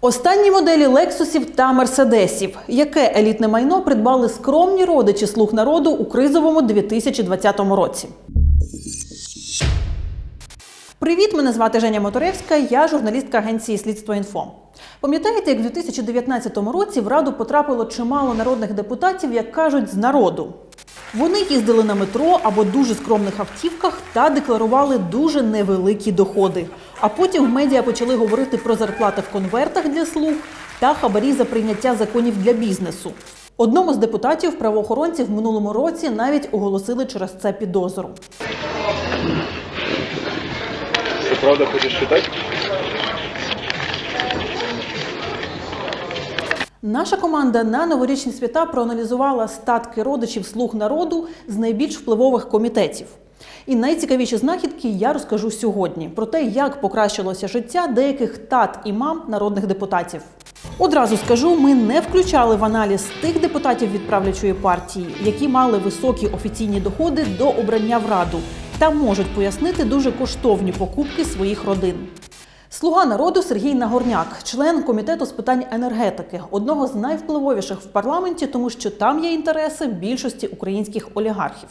Останні моделі лексусів та мерседесів. Яке елітне майно придбали скромні родичі слуг народу у кризовому 2020 році? Привіт, мене звати Женя Моторевська. Я журналістка агенції Слідство інфо. Пам'ятаєте, як в 2019 році в раду потрапило чимало народних депутатів, як кажуть, з народу. Вони їздили на метро або дуже скромних автівках та декларували дуже невеликі доходи. А потім в медіа почали говорити про зарплати в конвертах для слуг та хабарі за прийняття законів для бізнесу. Одному з депутатів правоохоронці в минулому році навіть оголосили через це підозру. Ты правда хочешь считать? Наша команда на новорічні свята проаналізувала статки родичів слуг народу з найбільш впливових комітетів. І найцікавіші знахідки я розкажу сьогодні про те, як покращилося життя деяких тат і мам народних депутатів. Одразу скажу, ми не включали в аналіз тих депутатів від правлячої партії, які мали високі офіційні доходи до обрання в раду та можуть пояснити дуже коштовні покупки своїх родин. Слуга народу Сергій Нагорняк, член комітету з питань енергетики, одного з найвпливовіших в парламенті, тому що там є інтереси більшості українських олігархів.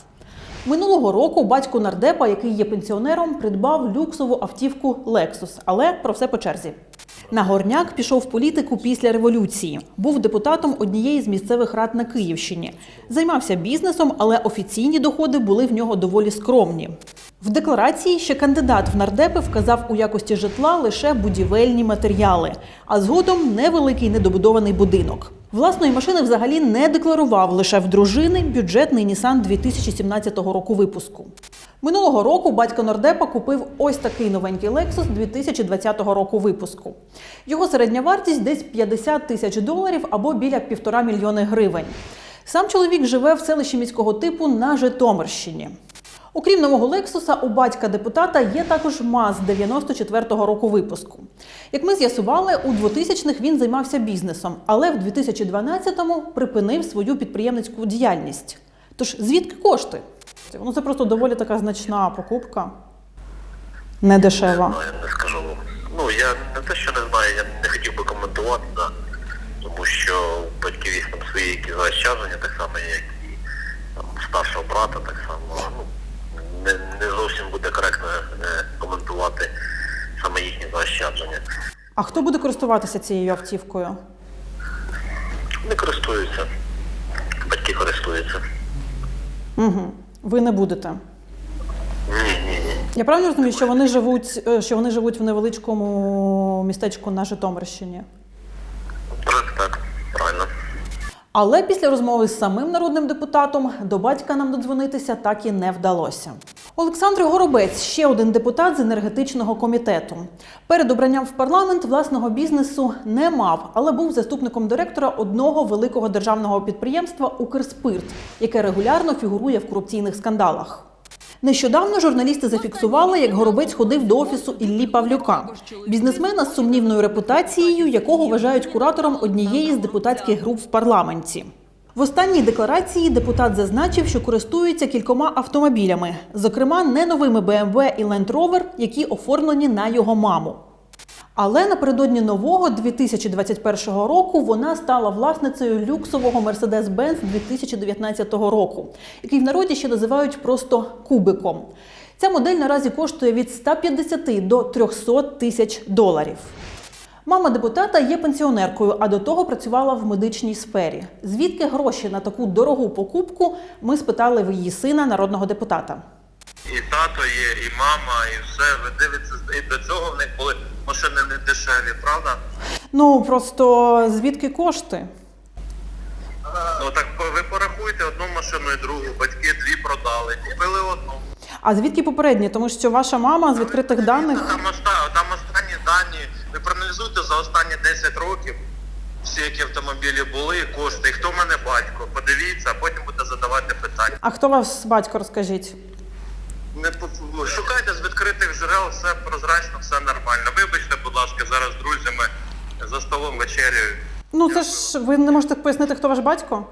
Минулого року батько нардепа, який є пенсіонером, придбав люксову автівку Lexus, але про все по черзі. Нагорняк пішов в політику після революції. Був депутатом однієї з місцевих рад на Київщині. Займався бізнесом, але офіційні доходи були в нього доволі скромні. В декларації ще кандидат в нардепи вказав у якості житла лише будівельні матеріали, а згодом невеликий недобудований будинок. Власної машини взагалі не декларував лише в дружини бюджетний Нісан 2017 року випуску. Минулого року батько нардепа купив ось такий новенький Lexus 2020 року випуску. Його середня вартість десь 50 тисяч доларів або біля півтора мільйони гривень. Сам чоловік живе в селищі міського типу на Житомирщині. Окрім нового Лексуса, у батька депутата є також МАЗ 94-го року випуску. Як ми з'ясували, у 2000-х він займався бізнесом, але в 2012-му припинив свою підприємницьку діяльність. Тож звідки кошти? Ну це просто доволі така значна покупка. Не дешева. Ну, я не скажу. Ну, я не те, що не знаю, я не хотів би коментувати, да, тому що батьків є там свої якісь заощадження, так само, як і там, старшого брата, так само. Ну, не, не зовсім буде коректно е, коментувати саме їхні заощадження. А хто буде користуватися цією автівкою? Не користуються. Батьки користуються. Угу. Ви не будете. Ні, ні, ні. Я правильно розумію, що вони живуть, е, що вони живуть в невеличкому містечку на Житомирщині. Так, так, правильно. Але після розмови з самим народним депутатом до батька нам додзвонитися так і не вдалося. Олександр Горобець ще один депутат з енергетичного комітету. Перед обранням в парламент власного бізнесу не мав, але був заступником директора одного великого державного підприємства Укрспирт, яке регулярно фігурує в корупційних скандалах. Нещодавно журналісти зафіксували, як Горобець ходив до офісу Іллі Павлюка, бізнесмена з сумнівною репутацією, якого вважають куратором однієї з депутатських груп в парламенті. В останній декларації депутат зазначив, що користується кількома автомобілями, зокрема не новими BMW і Land Rover, які оформлені на його маму. Але напередодні нового 2021 року вона стала власницею люксового Mercedes-Benz 2019 року, який в народі ще називають просто кубиком. Ця модель наразі коштує від 150 до 300 тисяч доларів. Мама депутата є пенсіонеркою, а до того працювала в медичній сфері. Звідки гроші на таку дорогу покупку? Ми спитали в її сина, народного депутата. І тато є, і мама, і все. Ви дивитеся, і до цього в них були машини не дешеві, правда? Ну просто звідки кошти? Ну так ви порахуйте одну машину і другу. Батьки дві продали, купили одну. А звідки попередні? Тому що ваша мама з відкритих даних Там, оста- там останні дані. Ви проаналізуйте за останні 10 років. Всі, які автомобілі були, кошти, і хто в мене батько. Подивіться, а потім будете задавати питання. А хто ваш батько, розкажіть? Не шукайте з відкритих джерел, все прозрачно, все нормально. Вибачте, будь ласка, зараз з друзями за столом вечеряю. Ну це ж ви не можете пояснити, хто ваш батько?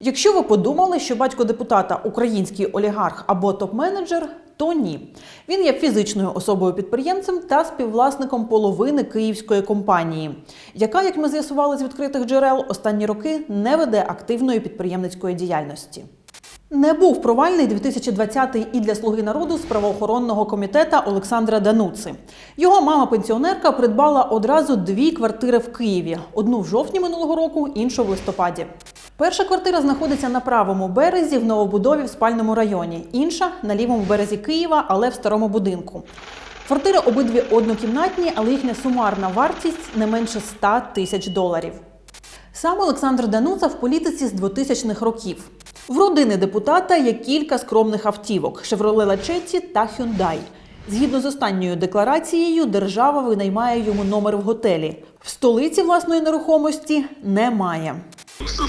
Якщо ви подумали, що батько депутата український олігарх або топ-менеджер, то ні. Він є фізичною особою підприємцем та співвласником половини київської компанії, яка, як ми з'ясували з відкритих джерел, останні роки не веде активної підприємницької діяльності. Не був провальний 2020-й і для слуги народу з правоохоронного комітета Олександра Дануци. Його мама-пенсіонерка придбала одразу дві квартири в Києві: одну в жовтні минулого року, іншу в листопаді. Перша квартира знаходиться на правому березі в новобудові в спальному районі, інша на лівому березі Києва, але в старому будинку. Квартири обидві однокімнатні, але їхня сумарна вартість не менше 100 тисяч доларів. Сам Олександр Дануца в політиці з 2000-х років. В родини депутата є кілька скромних автівок: Chevrolet Lachetti та Hyundai. Згідно з останньою декларацією, держава винаймає йому номер в готелі. В столиці власної нерухомості немає.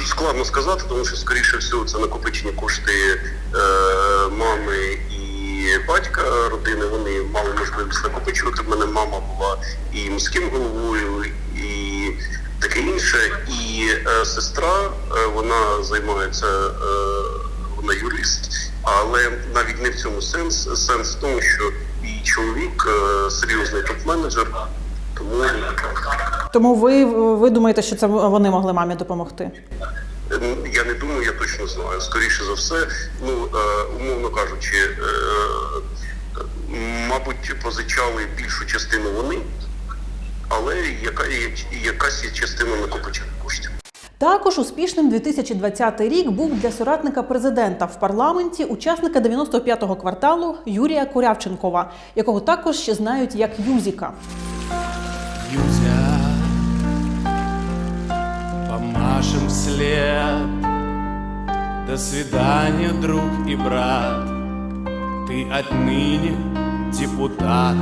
Складно сказати, тому що скоріше всього це накопичені кошти е, мами і батька родини. Вони мали можливість накопичувати. В мене мама була і міським головою, і таке інше. І е, сестра е, вона займається, е, вона юрист, але навіть не в цьому сенс. Сенс в тому, що і чоловік е, серйозний топ-менеджер, тому. Тому ви, ви думаєте, що це вони могли мамі допомогти? Ем, Я не думаю, я точно знаю. Скоріше за все, ну е, умовно кажучи, е, мабуть, позичали більшу частину вони, але яка є якась є частина накопичених коштів. Також успішним 2020 рік був для соратника президента в парламенті, учасника 95-го кварталу Юрія Курявченкова, якого також ще знають як Юзіка. Юзя, помашем вслед. До свидания, друг и брат. Ты отныне депутат.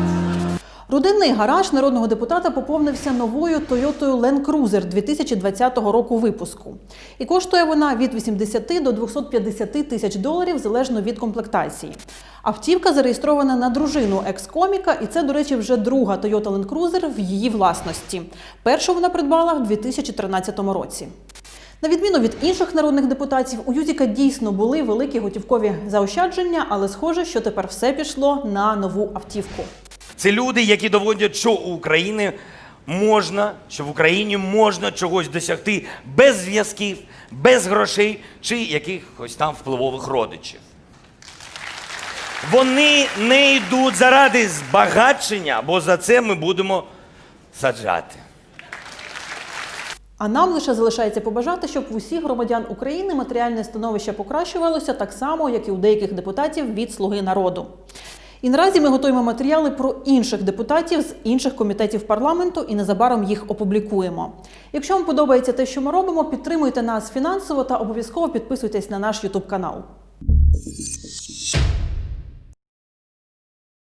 Родинний гараж народного депутата поповнився новою Toyota Land Cruiser 2020 року випуску. І коштує вона від 80 до 250 тисяч доларів залежно від комплектації. Автівка зареєстрована на дружину екс-коміка, і це, до речі, вже друга Toyota Land Cruiser в її власності. Першу вона придбала в 2013 році. На відміну від інших народних депутатів, у Юзіка дійсно були великі готівкові заощадження, але схоже, що тепер все пішло на нову автівку. Це люди, які доводять, що у України можна, що в Україні можна чогось досягти без зв'язків, без грошей чи якихось там впливових родичів. Вони не йдуть заради збагачення, бо за це ми будемо саджати. А нам лише залишається побажати, щоб в усіх громадян України матеріальне становище покращувалося так само, як і у деяких депутатів від Слуги народу. І наразі ми готуємо матеріали про інших депутатів з інших комітетів парламенту і незабаром їх опублікуємо. Якщо вам подобається те, що ми робимо, підтримуйте нас фінансово та обов'язково підписуйтесь на наш Ютуб канал.